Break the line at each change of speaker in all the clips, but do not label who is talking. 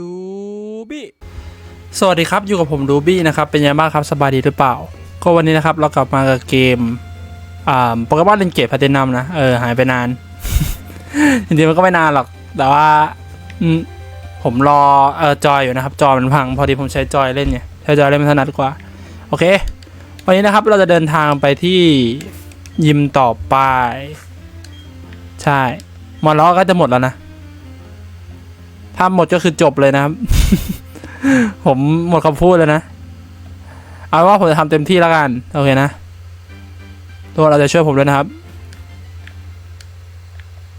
รูบี้สวัสดีครับ อยู่กับผมรูบี้นะครับ เป็นยังไงบ้างครับสบายดีหรือเปล่า ก็วันนี้นะครับ เรากลับมากับเกมอ่าโปเกมอนเลนเกตแพลตินัมนะ เออ หายไปนาน จริงๆมันก็ไม่นานหรอก แต่ว่าผมรอเออจอยอยู่นะครับ จอมันพัง พอดีผมใช้จอยเล่นไงใช้จอยเล่นมันถนัดกว่า โอเค วันนี้นะครับเราจะเดินทางไปที่ยิมต่อไป ใช่มอลล้อก็จะหมดแล้วนะ ถ้าหมดก็คือจบเลยนะครับ ผมหมดคำพูดเลยนะ เอาว่าผมจะทำเต็มที่แล้วกัน โอเคนะตัวเราจะช่วยผมด้วยนะครับ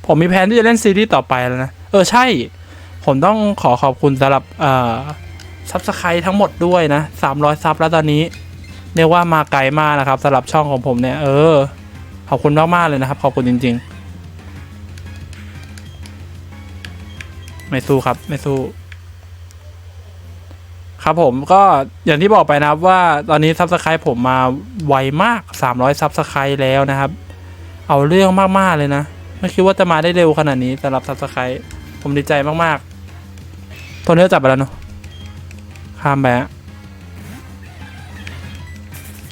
ผมมีแผนที่จะเล่นซีรีส์ต่อไปแล้วนะ เออใช่ ผมต้องขอขอบคุณสำหรับเอ่อซับสไครต์ทั้งหมดด้วยนะสามร้อยซับแล้วตอนนี้เรียกว่ามาไกลมากนะครับสำหรับช่องของผมเนี่ย เออ ขอบคุณมากๆเลยนะครับ ขอบคุณจริง ๆ ไม่สู้ครับ ไม่สู้ ครับผมก็อย่างที่บอกไปนะครับว่าตอนนี้ซับสไครต์ผมมาไวมาก 300ซับสไครต์แล้วนะครับ เอาเรื่องมาก ๆ เลยนะ ไม่คิดว่าจะมาได้เร็วขนาดนี้สำหรับซับสไครต์ผมดีใจมากๆตัวนี้ก็จับไปแล้วเนาะข้ามไป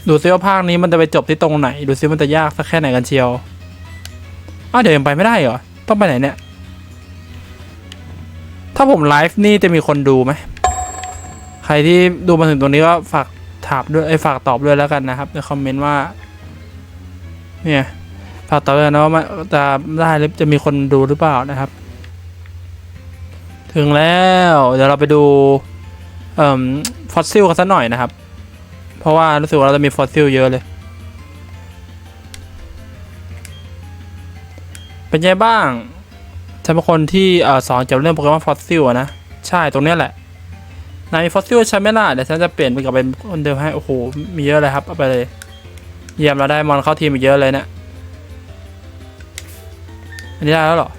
ดูซิว่าภาคนี้มันจะไปจบที่ตรงไหน ดูซิมันจะยากสักแค่ไหนกันเชียวอ้าวเดี๋ยวยังไปไม่ได้เหรอ ต้องไปไหนเนี่ย ถ้าผมไลฟ์นี่จะมีคนดูไหม ใครที่ดูมาถึงตรงนี้ก็ฝากถามด้วยไอ้ฝากตอบด้วยแล้วกันนะครับ ในคอมเมนต์ว่า เนี่ยฝากตอบด้วยนะว่าจะได้หรือจะมีคนดูหรือเปล่านะครับ ถึงแล้ว เดี๋ยวเราไปดูฟอสซิลกันสักหน่อยนะครับ เพราะว่ารู้สึกว่าเราจะมีฟอสซิลเยอะเลย เป็นไงบ้าง ฉันเป็นคนที่อสอนเกี่ยวเรื่องโปเกมอนฟอสซิลนะ ใช่ตรงนี้แหละนายมีฟอสซิลใช้ไหมล่ะเดี๋ยวฉันจะเปลี่ยนไปกับเป็นคนเดิมให้ โอ้โห มีเยอะเลยครับ เอาไปเลย เยี่ยมเราได้มอนเข้าทีมอีกเยอะเลยเนะี่ยอันนี้ได้แล้วหรอ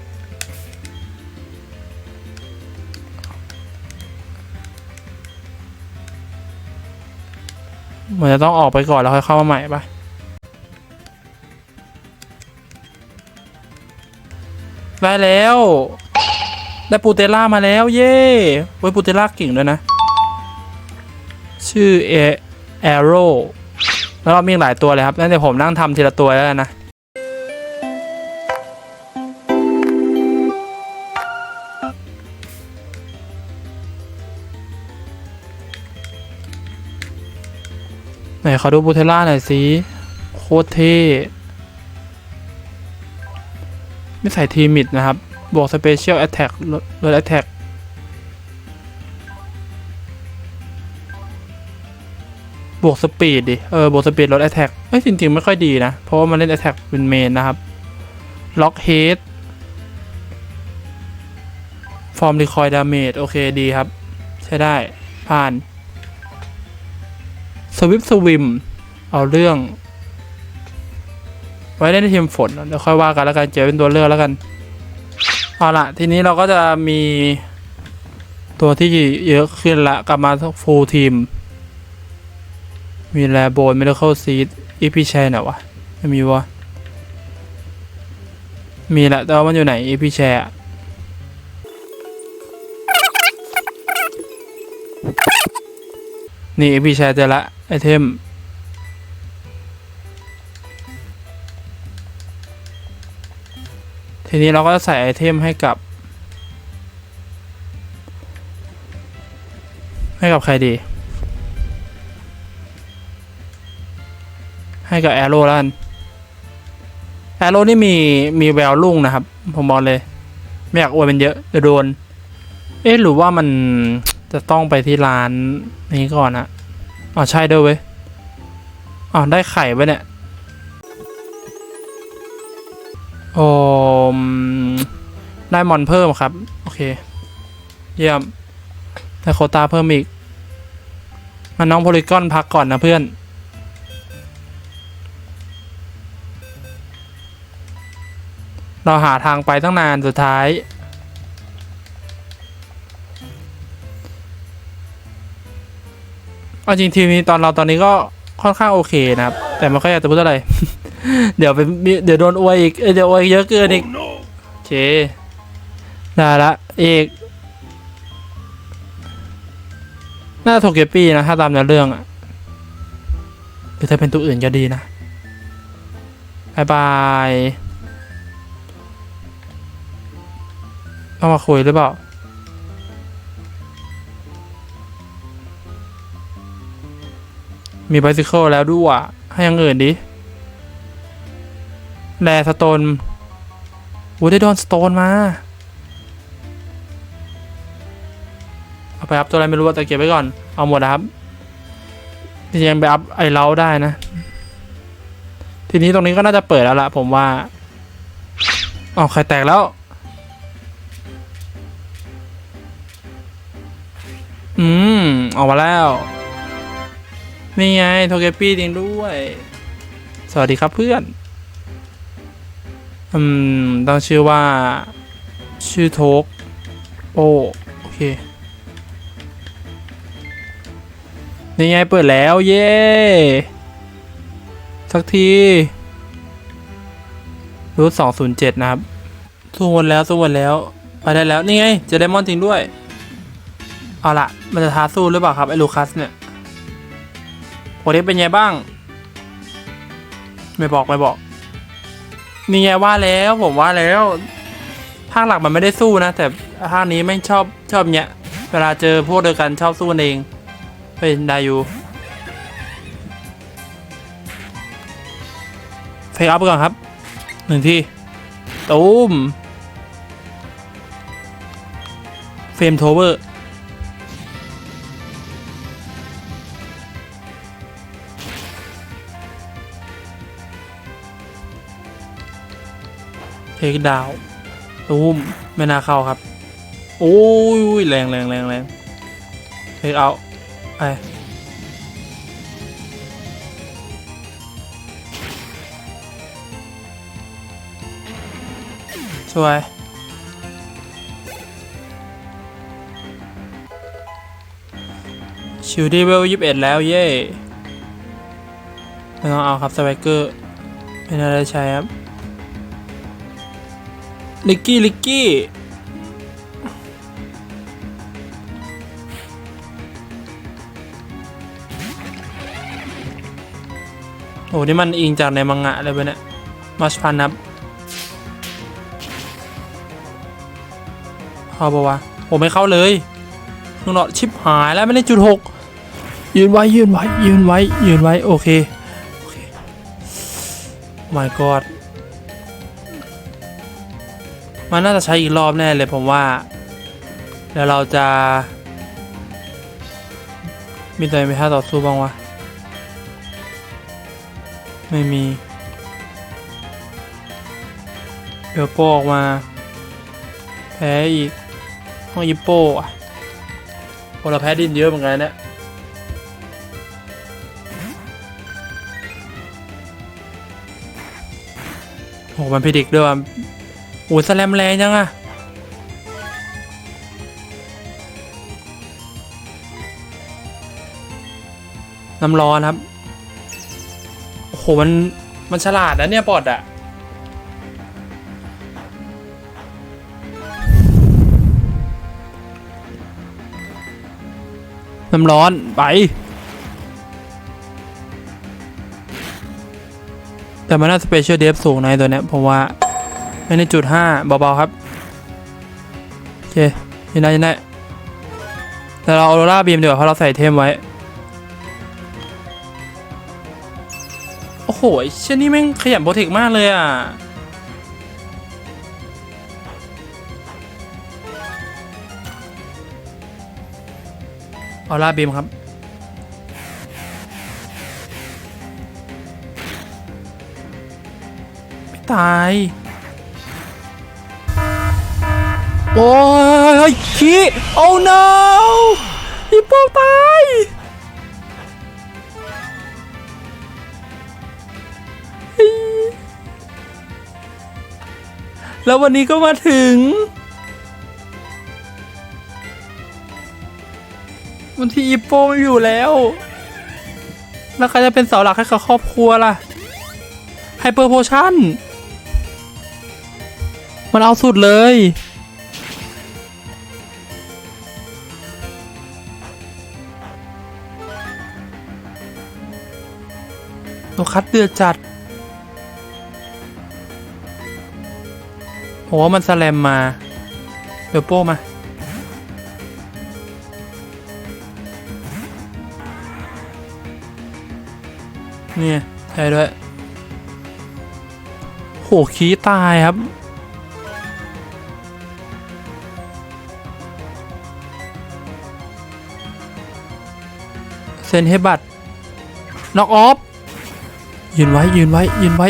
เหมือนจะต้องออกไปก่อนแล้วค่อยเข้ามาใหม่ปะ ได้แล้ว ได้ปูเตล่ามาแล้วเย้เว้ยปูเตล่าเก่งด้วยนะ ชื่อเอแอโร่แล้วเรามีอีกหลายตัวเลยครับงั้นเดี๋ยวผมนั่งทำทีละตัวแล้วนนะไหนขอดูบูเทล่าหน่อยสิ โคตรเท่ ไม่ใส่ทีมิดนะครับ บวกสเปเชียลแอตแทกลดแอตแทกบวกสปีดดิ เออ บวกสปีดลดแอตแทกเอ้ย จริง ๆ ไม่ค่อยดีนะ เพราะว่ามันเล่นแอตแทกเป็นเมนนะครับ ล็อกเฮดฟอร์มรีคอยดาเมจ โอเค ดีครับ ใช้ได้ ผ่าน สวิปสวิม เอาเรื่อง ไว้เล่นในทีมฝนเดี๋ยวค่อยว่ากันแล้วกันเจอเป็นตัวเลือกแล้วกันเอาละทีนี้เราก็จะมีตัวที่เยอะขึ้นละกลับมาฟูลทีม มีแลโบนมิเดเคิลซีดอีพีแชร์ไหนวะไม่มีวะมีแหละแต่ว่ามันอยู่ไหนอีพีแชร์นี่อีพีแชร์เจอละไอเทม ทีนี้เราก็จะใส่ไอเทมให้กับ ให้กับใครดี ให้กับแอโร่แล้วกันแอโร่นี่มี มีแววลุ่งนะครับ ผมบอกเลย ไม่อยากอวยมันเยอะเดี๋ยวโดน เอ๊ะหรือว่ามันจะต้องไปที่ร้านนี้ก่อนอะอ๋อใช่ด้วยเว้ยอ๋อได้ไข่ไว้เนี่ย โอ้ได้มอนเพิ่มครับ โอเค เยี่ยมได้โคตาเพิ่มอีก มาน้องโพลิกอนพักก่อนนะเพื่อน เราหาทางไปตั้งนานสุดท้าย เอาจริงทีมนี้ตอนเราตอนนี้ก็ค่อนข้างโอเคนะครับ แต่ไม่ค่อยอยากจะพูดอะไร เดี๋ยวเป็นเดี๋ยวโดนอวยอีกเอ้ยเดี๋ยวอวยเยอะเกินอีกโอเคได้ละเอกน่าจะโทเกปี้นะ ถ้าตามเนื้อเรื่องอะหรือถ้าเป็นตัวอื่นก็ดีนะบายบายต้องมาคุยหรือเปล่า มีไบซิเคิลแล้วด้วยให้อยังอื่นดิแรสโตนอู้ได้โดนสโตนมา เอาไปอัพตัวอะไรไม่รู้แต่เก็บไว้ก่อน เอาหมดนะครับจริงๆไปอัพไอเล้าได้นะ ทีนี้ตรงนี้ก็น่าจะเปิดแล้วล่ะผมว่าอ๋อไข่แตกแล้ว อืม ออกมาแล้ว นี่ไงโทเกปี้จริงด้วย สวัสดีครับเพื่อน อืม ต้องชื่อว่า ชื่อโทกโอโอเค นี่ไงเปิดแล้ว เย้ สักทีรูทสองศูนย์เจ็ดนะครับสู้หมดแล้วสู้หมดแล้วไปได้แล้ว นี่ไงจอได้มอนจริงด้วย เอาละมันจะท้าสู้หรือเปล่าครับ ไอ้ลูคัสเนี่ย โปรเทคเป็นไงบ้าง ไม่บอกไม่บอก นี่ไงว่าแล้วผมว่าแล้วภาคหลักมันไม่ได้สู้นะ แต่ภาคนี้ไม่ชอบชอบเนี้ย เวลาเจอพวกเดียวกันชอบสู้กันเองเป็นไดอยู่เฟกอัพไปก่อนครับหนึ่งทีตูมเฟรมโทเวอร์ ทคดาวตูมไม่น่าเข้าครับ โอ้ยแรงแรงแรงแรงเทคเอาไปสวยชิวดีเวลยี่สิบเอ็ดแล้วเย่ไม่ต้องเอาครับสไวเกอร์ไม่น่าได้ใช้ครับ ลิกกี้ ลิกกี้ โอ้นี่มันอิงจากในมังงะเลยเว้ยเนี่ยมาชพันครับเข้าปะวะผมไม่เข้าเลยนึงเนาะชิปหายแล้วไม่ได้จุดหกยืนไว้ยืนไว้ยืนไว้ยืนไว้โอเคโอเค my god มันน่าจะใช้อีกรอบแน่เลยผมว่า เดี๋ยวเราจะ มีตัวมีท่าต่อสู้บ้างวะ ไม่มีเดี๋ยวโปออกมา แพ้อีก ห้องยิปโป้อะโอเราแพ้ดินเยอะเหมือนกันเนี่ยโอ้มันพิดิกด้วยว่ะ อ้ยสแลมแรงจังอะน้ำร้อนครับ โอ้โห มัน มันฉลาดนะเนี่ยบอดอะน้ำร้อน ไปแต่มันน่าสเปเชียลเดฟสูงในตัวเนี้ยผมว่าไม่า ในจุดห้าเบาๆครับ โอเคยินได้ยินได้แต่เราเอโรล่าบีมดีกว่าเพราะเราใส่เทมไว้ โอ้โหเช่นนี่แม่งขยันโปรเทคมากเลยอะ ออร่าบีมครับไม่ตาย โอ้ยขี้โอ้ no ฮิปโปตายแล้ววันนี้ก็มาถึง วันที่อีโป้ไม่อยู่แล้ว แล้วใครจะเป็นเสาหลักให้กับครอบครัวล่ะไฮเปอร์โพชั่น มันเอาสุดเลย ตัวคัดเดือดจัดโหมันสแลมมาเบลโป้มา เนี่ยใช่ด้วย โหขี้ตายครับเซนให้บัตน็อกออฟ ยืนไว้ยืนไว้ยืนไว้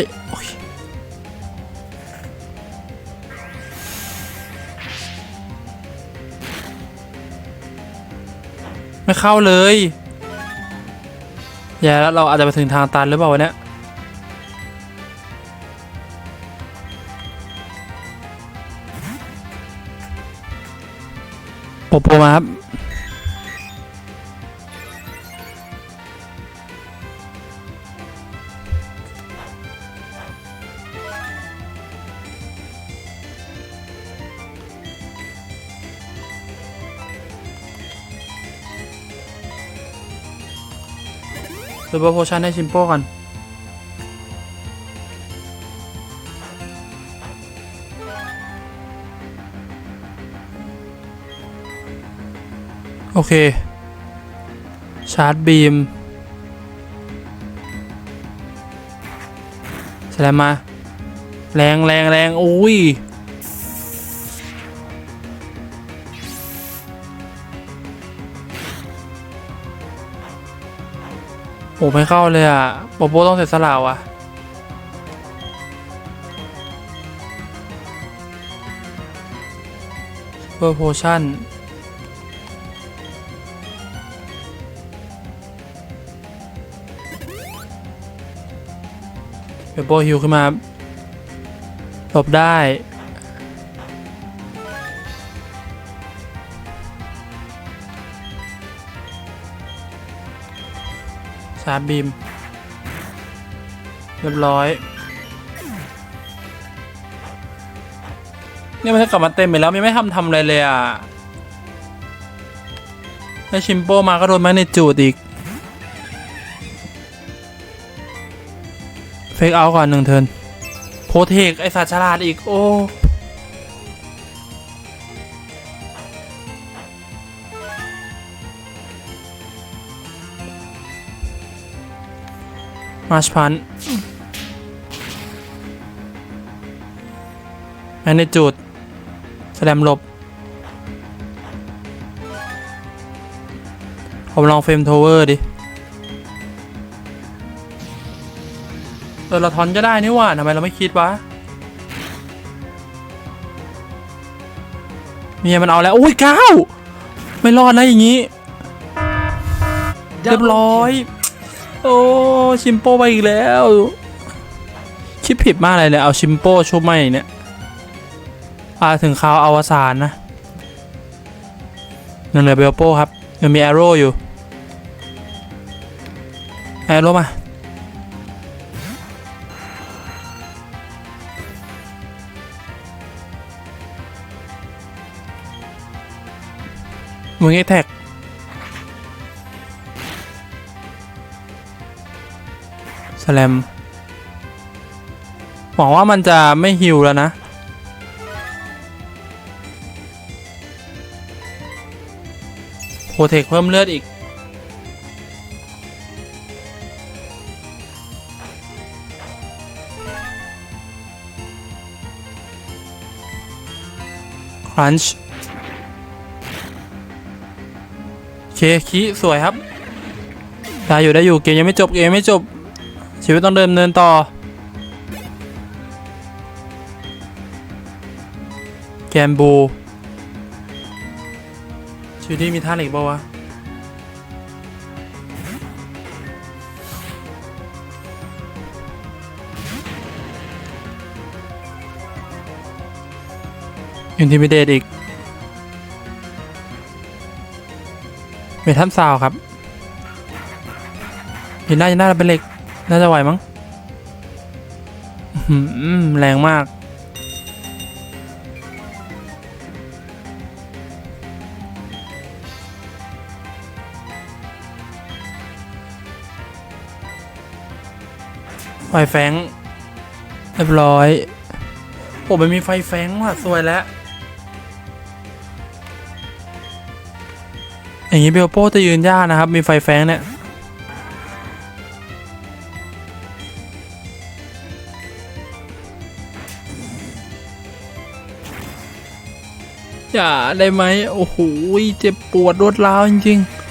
ไม่เข้าเลยอย่าแล้วเราอาจจะไปถึงทางตันหรือเปล่าวะเนี่ยโปโปมาครับ ซูเปอร์โพชั่นให้ชิมโป้ก่อน โอเค ชาร์จบีมแสดงมา แรงแรงแรงอุ้ย โอ้ไม่เข้าเลยอะโปโปต้องเสียสละว่ะเ u อร์โพชั่นเปโปฮิวขึ้นมาหลบได้ ชาร์จบีม เรียบร้อย เนี่ยมันจะกลับมาเต็มไปแล้วยังไม่ทำทำอะไรเลยอะแล้วชิมโป้มาก็โดนแมกเนจูดอีก เฟกเอาก่อนหนึ่งเทินโพเทคไอสัตว์ฉลาดอีก โอ้ มาชพันแมนในจุดแสดงหลบ ผมลองเฟรมโทเวอร์ดิ เออเราทอนก็ได้นี่หว่าทำไมเราไม่คิดวะเมียมันเอาแล้วอุ้ยก้าวไม่รอดนะอย่างนี้ เรียบร้อย โอ้ชิมโป้ไปอีกแล้ว คิดผิดมากเลยเนี่ยเอาชิมโป้ชุบไม่เนี่ยอาถึงคราวอวสานนะนั่นเหลือเบลโป้ครับยังมีแอโร่อยู่แอโร่มามึงไอ้แท็ก สแลมหวังว่ามันจะไม่ฮิวแล้วนะ โปรเทคเพิ่มเลือดอีก ครันช์เคคีสวยครับ ได้อยู่ได้อยู่เกมยังไม่จบเกมยังไม่จบ ชีวิตต้องเดินเนินต่อ แกมบูชีวิตนี้มีท่าเหล็กเปล่าวะอินทิมิเดตอีก เมทัลซาวครับยินได้ยินได้าเป็นเหล็ก น่าจะไหวมั้งแรงมาก ไฟแฟงเรียบร้อย โอ้มันมีไฟแฟงว่ะสวยแล้ว อย่างนี้เบลโป้จะยืนยากนะครับ มีไฟแฟงเนี่ย อย่าได้ไหมโอ้โหเจ็บปวดรวดร้าวจริงๆ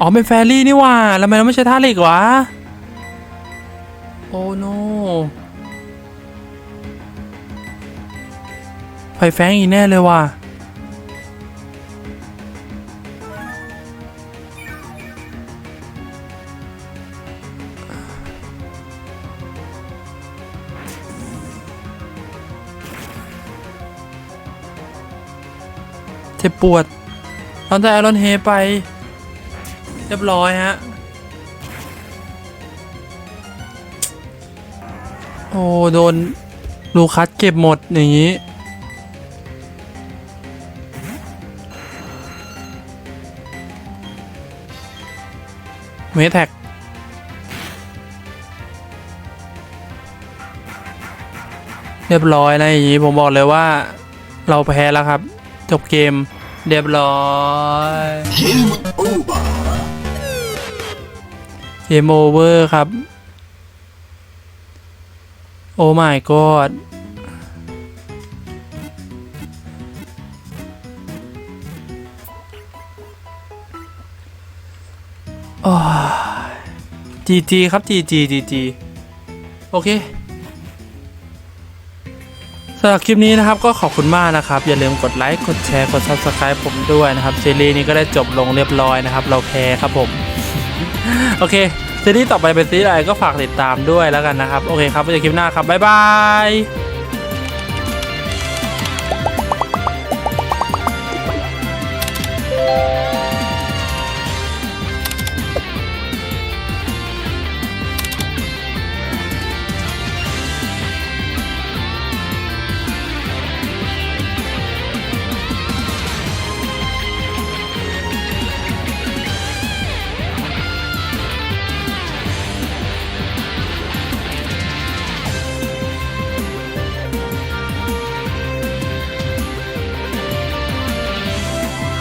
อ๋อเป็นแฟรี่นี่ว่าแล้วทำไมเราไม่ใช่ท่าเหล็กวะ โอ้โนไฟแฟงอีกแน่เลยว่ะ เจ็บปวดตอนแต่ไอรอนเฮไป เรียบร้อยฮะ โอ้ โดน ลูคัสเก็บหมด อย่างนี้ เมแท็กเรียบร้อยนะอย่างนี้ผมบอกเลยว่าเราแพ้แล้วครับ จบเกมเรียบร้อยเกมโอเวอร์ครับ โอ้ my god จีจีครับจีจีจีจีโอเค สำหรับคลิปนี้นะครับก็ขอบคุณมากนะครับ อย่าลืมกดไลค์กดแชร์กด Subscribe ผมด้วยนะครับซีรีส์นี้ก็ได้จบลงเรียบร้อยนะครับ เราแพ้ครับผม โอเคซีรีส์ต่อไปเป็นซีรีส์อะไรก็ฝากติดตามด้วยแล้วกันนะครับ โอเคครับไว้เจอคลิปหน้าครับบ๊ายบาย